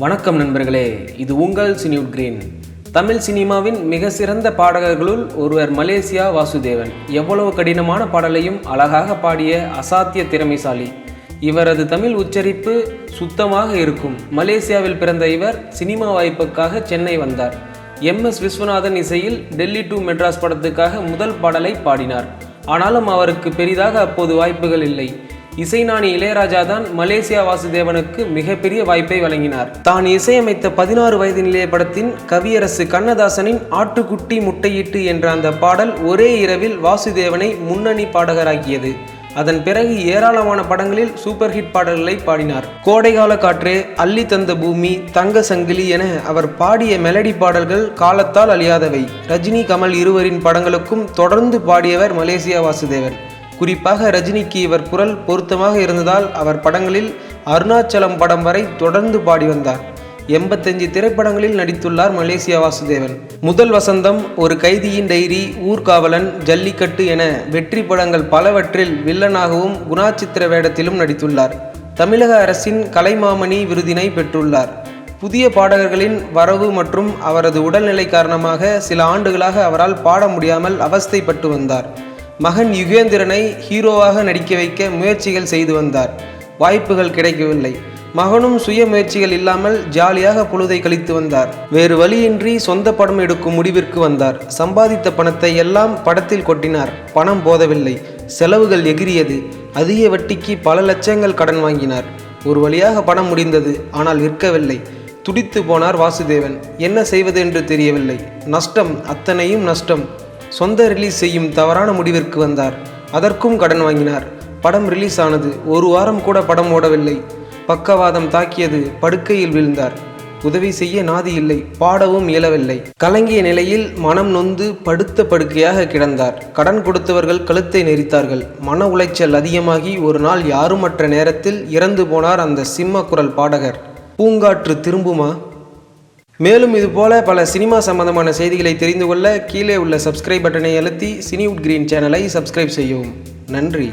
வணக்கம் நண்பர்களே இது உங்கள் சினியூட் கிரீன். தமிழ் சினிமாவின் மிக சிறந்த பாடகர்களுள் ஒருவர் மலேசியா வாசுதேவன். எவ்வளவு கடினமான பாடலையும் அழகாக பாடிய அசாத்திய திறமைசாலி. இவரது தமிழ் உச்சரிப்பு சுத்தமாக இருக்கும். மலேசியாவில் பிறந்த இவர் சினிமா வாய்ப்புக்காக சென்னை வந்தார். எம். எஸ். விஸ்வநாதன் இசையில் டெல்லி டு மெட்ராஸ் படத்துக்காக முதல் பாடலை பாடினார். ஆனாலும் அவருக்கு பெரிதாக அப்போது வாய்ப்புகள் இல்லை. இசைஞானி இளையராஜா தான் மலேசியா வாசுதேவனுக்கு மிகப்பெரிய வாய்ப்பை வழங்கினார். தான் இசையமைத்த பதினாறு வயது நிலைய படத்தின் கவியரசு கண்ணதாசனின் ஆட்டுக்குட்டி முட்டையிட்டு என்ற அந்த பாடல் ஒரே இரவில் வாசுதேவனை முன்னணி பாடகராக்கியது. அதன் பிறகு ஏராளமான படங்களில் சூப்பர் ஹிட் பாடல்களை பாடினார். கோடைகால காற்றே அள்ளி தந்த பூமி தங்க சங்கிலி என அவர் பாடிய மெலடி பாடல்கள் காலத்தால் அழியாதவை. ரஜினி கமல் இருவரின் படங்களுக்கும் தொடர்ந்து பாடியவர் மலேசியா வாசுதேவன். குறிப்பாக ரஜினிக்கு இவர் குரல் பொருத்தமாக இருந்ததால் அவர் படங்களில் அருணாச்சலம் படம் வரை தொடர்ந்து பாடி வந்தார். எண்பத்தஞ்சு திரைப்படங்களில் நடித்துள்ளார் மலேசியா வாசுதேவன். முதல் வசந்தம் ஒரு கைதியின் டைரி ஊர்காவலன் ஜல்லிக்கட்டு என வெற்றி படங்கள் பலவற்றில் வில்லனாகவும் குணாச்சித்திர வேடத்திலும் நடித்துள்ளார். தமிழக அரசின் கலைமாமணி விருதினை பெற்றுள்ளார். புதிய பாடகர்களின் வரவு மற்றும் அவரது உடல்நிலை காரணமாக சில ஆண்டுகளாக அவரால் பாட முடியாமல் அவஸ்தைப்பட்டு வந்தார். மகன் யுகேந்திரனை ஹீரோவாக நடிக்க வைக்க முயற்சிகள் செய்து வந்தார். வாய்ப்புகள் கிடைக்கவில்லை. மகனும் சுய முயற்சிகள் இல்லாமல் ஜாலியாக பொழுதை கழித்து வந்தார். வேறு வழியின்றி சொந்த படம் எடுக்கும் முடிவிற்கு வந்தார். சம்பாதித்த பணத்தை எல்லாம் படத்தில் கொட்டினார். பணம் போதவில்லை. செலவுகள் எகிரியது அதிக வட்டிக்கு பல லட்சங்கள் கடன் வாங்கினார். ஒரு வழியாக பணம் முடிந்தது. ஆனால் விற்கவில்லை. துடித்து போனார் வாசுதேவன். என்ன செய்வது என்று தெரியவில்லை. நஷ்டம். அத்தனையும் நஷ்டம். சொந்த ரிலீஸ் செய்யும் தவறான முடிவிற்கு வந்தார். அதற்கும் கடன் வாங்கினார். படம் ரிலீஸ் ஆனது ஒரு வாரம் கூட படம் ஓடவில்லை. பக்கவாதம் தாக்கியது படுக்கையில் வீழ்ந்தார். உதவி செய்ய நாதி இல்லை பாடவும் இயலவில்லை. கலங்கிய நிலையில் மனம் நொந்து படுத்த படுக்கையாக கிடந்தார். கடன் கொடுத்தவர்கள் கழுத்தை நெரித்தார்கள். மன உளைச்சல் அதிகமாகி ஒரு நாள் யாருமற்ற நேரத்தில் இறந்து போனார் அந்த சிம்ம குரல் பாடகர். பூங்காற்று திரும்புமா? மேலும் இதுபோல பல சினிமா சம்பந்தமான செய்திகளை தெரிந்து கொள்ள கீழே உள்ள சப்ஸ்கிரைப் பட்டனை அழுத்தி சினிவுட் கிரீன் சேனலை சப்ஸ்கிரைப் செய்யவும். நன்றி.